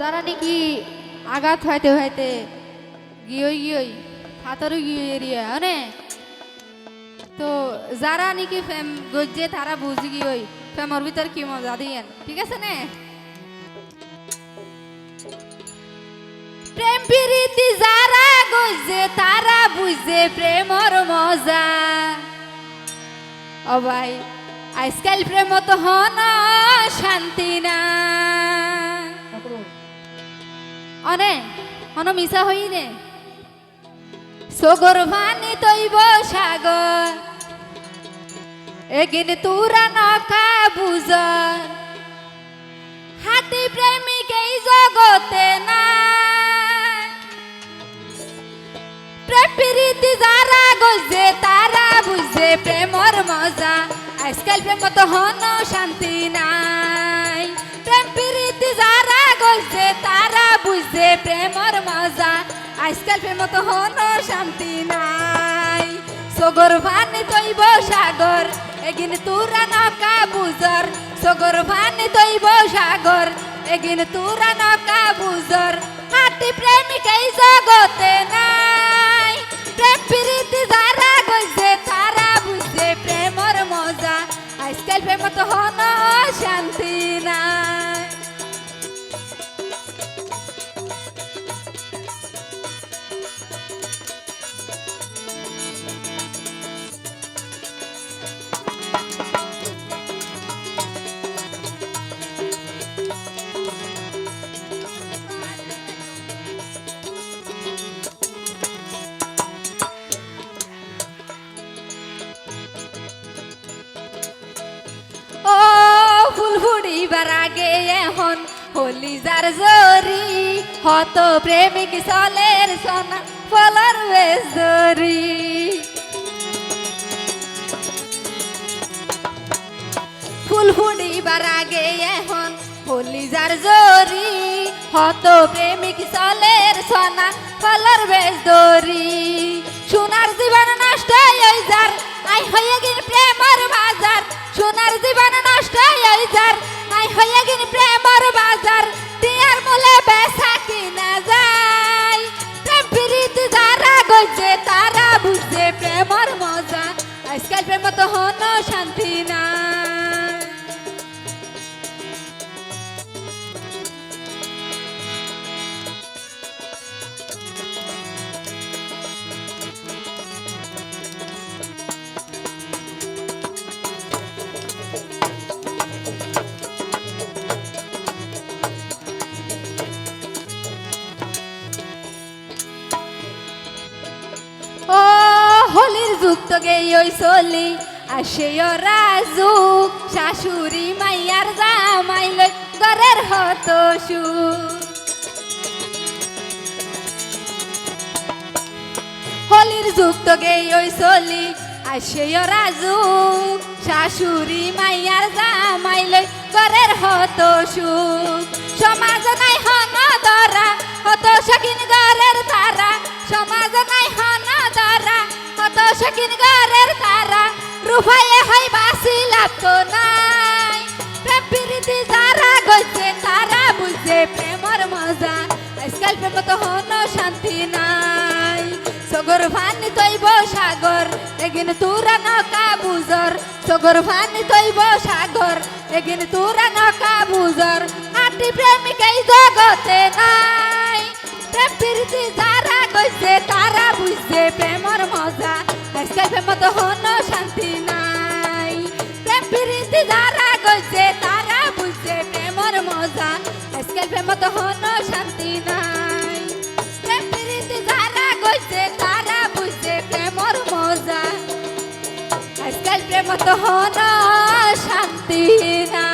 যারা নাকি আঘাত হইতে হইতে গিয়ে গিয়ে হাতরে গিয়ে মানে তো যারা নাকি ফেম গজ্জে তারা বুঝি গিয়ে ফেমর ভিতর কি মজা দিয়েন, ঠিক আছে নে? প্রেম প্রীতি যারা গজ্জে তারা বুঝে প্রেমর মজা। ও ভাই আজকাল প্রেম তো হন শান্তি না অনে হন মিশা হই নে সগর ভানি তৈব সাগর এগিন তুরা নকা বুঝর হাতি প্রেমিক এই জগতে না প্রীতি যারা গজে তারা বুঝে প্রেমর মজা আজকাল প্রেম তো হন শান্তি নাই প্রেম প্রীতি যারা গজে তারা বুঝে, প্রেমর মজা। আজকাল প্রেম তো হন শান্তি নাই। সগর ভানি তৈব সাগর, এগিন তুরা নকা বুজর। সগর ভানি তৈব সাগর, এগিন তুরা নকা বুজর। হাতি প্রেমিক এই জগতে নাই। প্রেম ফুল ফুড়িবার আগে এখন হলি যার জরি, হত প্রেমিক চলের সোনা, ফলর বেজরি। ফুল ফুড়িবার আগে এখন হলি যার জরি, হত প্রেমিক চলের সোনা, ফলর বেজরি। সোনার জীবন নষ্ট হয়ে যার আই হয়ে গিন প্রেমর বাজার। সোনার জীবন নষ্ট নাই হয়ে গিন প্রেমর বাজার, টিয়ার মূলে বেসা কিনা যায়। প্রেম প্রীত যারা গজে তারা বুঝে প্রেমর মজা। আজকাল প্রেম তো হন শান্তি নাই। যুক্ত গেই ওই চলি আসে ও রাজু, শাশুড়ি মাইয়ার জামাই লই ঘরের হত সু। হোলির যুক্ত গেই ওই চলি আসে ও রাজু, শাশুড়ি মাইয়ার জামাই লই ঘরের হত সুখ সমাজ নাই হন দরা হত সকিন সকিন ঘরের তারা রুফাইয়ে হয় বাসি লাভ তো নাই। প্রেম প্রীতি যারা গজে তারা বুঝে প্রেমর মজা। আজকাল প্রেম তো হন শান্তি নাই। সগর ভানি তৈব সাগর এগিন তুরা নকা বুজর। সগর ভানি তৈব সাগর এগিন তুরা নকা বুজর। হাতি প্রেমিক এই জগতে নাই। প্রেম প্রীতি কত হনা শান্তি না।